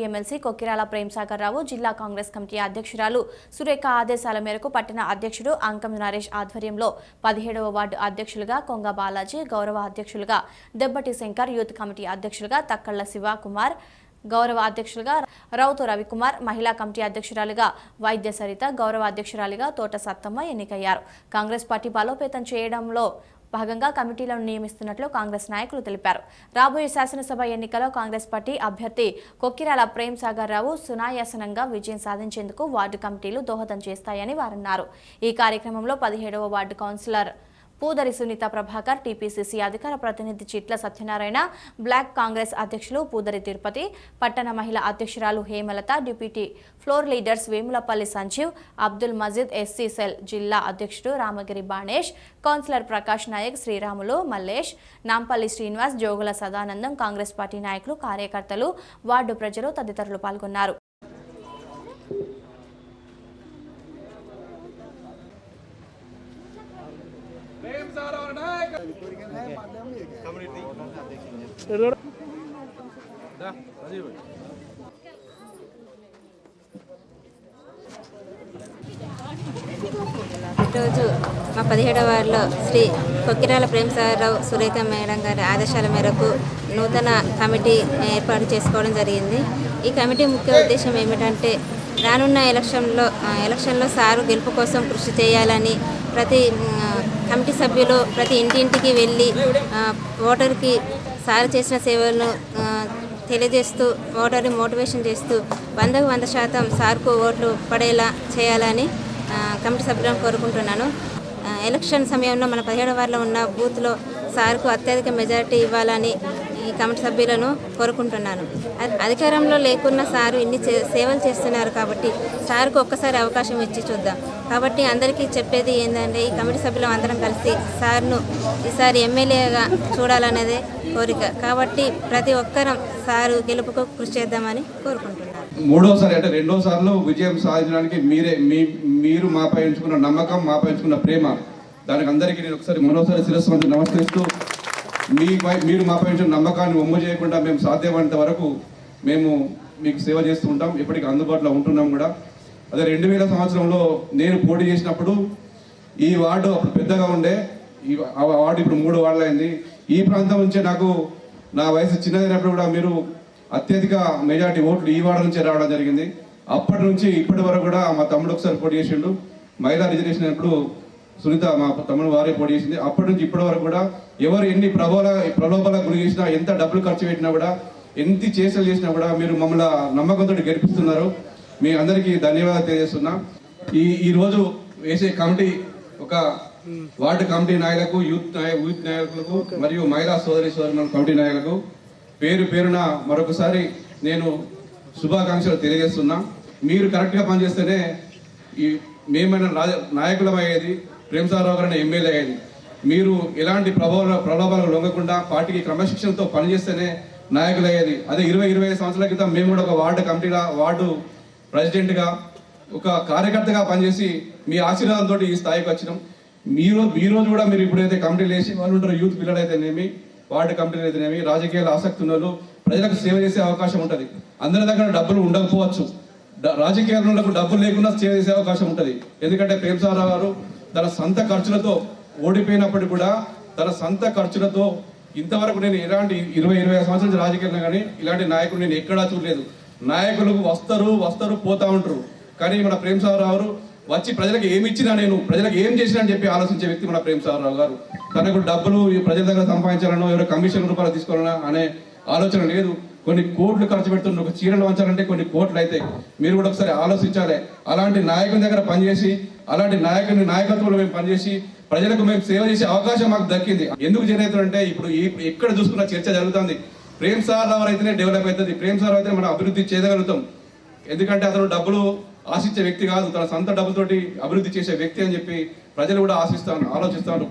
MLC Kokkirala Premsagar రావు జిల్లా Congress committee అధ్యక్షురాలు సురేఖ ఆదేశాల మేరకు పట్టణ అధ్యక్షుడు అంకం నరేష్ ఆధ్వర్యంలో పదిహేడవ వార్డు అధ్యక్షులుగా కొంగ బాలాజీ గౌరవ అధ్యక్షులుగా దెబ్బటి శంకర్ యూత్ కమిటీ అధ్యక్షులుగా తక్కళ్ళ శివకుమార్ గౌరవ అధ్యక్షులుగా రౌతు రవికుమార్ మహిళా కమిటీ అధ్యక్షురాలుగా వైద్య సరిత గౌరవ అధ్యక్షురాలిగా తోట సత్తమ్మ ఎన్నికయ్యారు. కాంగ్రెస్ పార్టీ బలోపేతం చేయడంలో భాగంగా కమిటీలను నియమిస్తున్నట్లు కాంగ్రెస్ నాయకులు తెలిపారు. రాబోయే శాసనసభ ఎన్నికలో కాంగ్రెస్ పార్టీ అభ్యర్థి కొక్కిరాల ప్రేమ్ సాగర్ రావు సునాయాసనంగా విజయం సాధించేందుకు వార్డు కమిటీలు దోహదం చేస్తాయని వారన్నారు. ఈ కార్యక్రమంలో పదిహేడవ ward councillor Poodari Sunitha Prabhakar TPCC అధికార ప్రతినిధి చిట్ల సత్యనారాయణ బ్లాక్ కాంగ్రెస్ అధ్యక్షులు పూదరి తిరుపతి పట్టణ మహిళా అధ్యక్షురాలు Hemalatha deputy floor leaders Vemulapalli Sanjeev Abdul Majeed SC cell జిల్లా అధ్యక్షుడు రామగిరి బాణేష్ కౌన్సిలర్ ప్రకాష్ నాయక్ శ్రీరాములు మల్లేష్ నాంపల్లి శ్రీనివాస్ జోగుల సదానందం కాంగ్రెస్ పార్టీ నాయకులు కార్యకర్తలు వార్డు ప్రజలు తదితరులు పాల్గొన్నారు. ఈరోజు మా పదిహేడవ వారిలో శ్రీ కొక్కిరాల ప్రేమసాగరరావు సురేఖ మేడం గారి ఆదేశాల మేరకు నూతన కమిటీ ఏర్పాటు చేసుకోవడం జరిగింది. ఈ కమిటీ ముఖ్య ఉద్దేశం ఏమిటంటే రానున్న ఎలక్షన్లో ఎలక్షన్లో సారు గెలుపు కోసం కృషి చేయాలని ప్రతి కమిటీ సభ్యులు ప్రతి ఇంటింటికి వెళ్ళి ఓటర్కి సారు చేసిన సేవలను తెలియజేస్తూ ఓటర్ని మోటివేషన్ చేస్తూ వందకు వంద శాతం సార్కు ఓట్లు పడేలా చేయాలని కమిటీ సభ్యులను కోరుకుంటున్నాను. ఎలక్షన్ సమయంలో మన పదిహేడు వారిలో ఉన్న బూత్లో సార్కు అత్యధిక మెజారిటీ ఇవ్వాలని ఈ కమిటీ సభ్యులను కోరుకుంటున్నాను. అధికారంలో లేకున్న సారు ఇన్ని చే- సేవలు చేస్తున్నారు కాబట్టి సార్కు ఒక్కసారి అవకాశం ఇచ్చి చూద్దాం. కాబట్టి అందరికీ చెప్పేది ఏంటంటే ఈ కమిటీ సభ్యులు అందరం కలిసి సార్ను ఈసారి ఎమ్మెల్యేగా చూడాలనేదే కోరిక. కాబట్టి ప్రతి ఒక్కరం సారు గెలుపుకు కృషి చేద్దామని కోరుకుంటున్నాను. మూడోసారి అంటే రెండోసార్లు విజయం సాధించడానికి మీరే మీ మీరు మాపై ఉంచుకున్న నమ్మకం మాపై ఉంచుకున్న ప్రేమ. దానికి అందరికీ నేను ఒకసారి మరోసారి శిరస్సు నమస్కరిస్తూ మీ మీరు మాపై ఉంచిన నమ్మకాన్ని ఉమ్మ చేయకుండా మేము సాధ్యమైనంత వరకు మేము మీకు సేవ చేస్తూ ఉంటాం. ఇప్పటికీ అందుబాటులో ఉంటున్నాం కూడా. అదే రెండు వేల సంవత్సరంలో నేను పోటీ చేసినప్పుడు ఈ వార్డు అప్పుడు పెద్దగా ఉండే ఈ ఆ వార్డు ఇప్పుడు మూడు వార్డులు అయింది ఈ ప్రాంతం నుంచే నాకు నా వయసు చిన్నదైనప్పుడు కూడా మీరు అత్యధిక మెజార్టీ ఓట్లు ఈ వార్డు నుంచే రావడం జరిగింది. అప్పటి నుంచి ఇప్పటి వరకు కూడా మా తమ్ముడు ఒకసారి పోటీ చేసిండు. మహిళా రిజర్వేషన్ అయినప్పుడు సునీత మా తమ్ముడు వారే పోటీ చేసింది. అప్పటి నుంచి ఇప్పటి వరకు కూడా ఎవరు ఎన్ని ప్రబోల ప్రలోభాలకు గురి చేసినా ఎంత డబ్బులు ఖర్చు పెట్టినా కూడా ఎంత చేసలు చేసినా కూడా మీరు మమ్మల్ని నమ్మకంతో గెలిపిస్తున్నారు. మీ అందరికీ ధన్యవాదాలు తెలియజేస్తున్నా. ఈ ఈరోజు వేసే కమిటీ ఒక వార్డు కమిటీ నాయకులకు యూత్ నాయ యూత్ నాయకులకు మరియు మహిళా సోదరి సోదరి కమిటీ నాయకులకు పేరు పేరున మరొకసారి నేను శుభాకాంక్షలు తెలియజేస్తున్నా. మీరు కరెక్ట్గా పనిచేస్తేనే ఈ మేమైనా రాజ నాయకులం అయ్యేది ప్రేమసారావు గారిని ఎమ్మెల్యే అయ్యేది. మీరు ఎలాంటి ప్రభావ ప్రలోభాలకు లొంగకుండా పార్టీకి క్రమశిక్షణతో పనిచేస్తేనే నాయకులు అయ్యేది అదే ఇరవై ఇరవై ఐదు సంవత్సరాల క్రితం మేము కూడా ఒక వార్డు కమిటీగా వార్డు ప్రెసిడెంట్గా ఒక కార్యకర్తగా పనిచేసి మీ ఆశీర్వాదంతో ఈ స్థాయికి వచ్చినాం. మీరు ఈ రోజు కూడా మీరు ఇప్పుడైతే కమిటీలు వేసి వాళ్ళు ఉంటారు యూత్ పిల్లలు అయితేనేమి వార్డు కమిటీలు అయితేనేమి రాజకీయాలు ఆసక్తి ఉన్న ప్రజలకు సేవ చేసే అవకాశం ఉంటుంది. అందరి దగ్గర డబ్బులు ఉండకపోవచ్చు. రాజకీయాలకు డబ్బులు లేకుండా చేసే అవకాశం ఉంటుంది. ఎందుకంటే ప్రేమసారావు గారు తన సొంత ఖర్చులతో ఓడిపోయినప్పటికీ కూడా తన సొంత ఖర్చులతో ఇంతవరకు నేను ఎలాంటి ఇరవై ఇరవై సంవత్సరాల రాజకీయాలు కానీ ఇలాంటి నాయకులు నేను ఎక్కడా చూడలేదు. నాయకులు వస్తారు వస్తారు పోతా ఉంటారు. కానీ మన ప్రేమసారావు గారు వచ్చి ప్రజలకు ఏమి ఇచ్చినా నేను ప్రజలకు ఏం చేసినా అని చెప్పి ఆలోచించే వ్యక్తి మన ప్రేమసారావు గారు. తనకు డబ్బులు ప్రజల దగ్గర సంపాదించాలనో ఎవరో కమిషన్ రూపాయలు తీసుకోవాలన్నా అనే ఆలోచన లేదు. కొన్ని కోట్లు ఖర్చు పెడుతున్న ఒక చీరలు వంచాలంటే కొన్ని కోట్లు అవుతాయి మీరు కూడా ఒకసారి ఆలోచించాలి. అలాంటి నాయకుని దగ్గర పనిచేసి అలాంటి నాయకుని నాయకత్వంలో మేము పనిచేసి ప్రజలకు మేము సేవ చేసే అవకాశం మాకు దక్కింది. ఎందుకు జరుగుతుందంటే ఇప్పుడు ఎక్కడ చూసుకున్న చర్చ జరుగుతుంది. ప్రేమ్ సార్ రావు అయితేనే డెవలప్ అవుతుంది. ప్రేమ్ సార్ అయితే మనం అభివృద్ధి చేయగలుగుతాం ఎందుకంటే అతను డబ్బులు ఆశించే వ్యక్తి కాదు. తన సొంత డబ్బుతోటి అభివృద్ధి చేసే వ్యక్తి అని చెప్పి ప్రజలు కూడా ఆశిస్తాను ఆలోచిస్తాను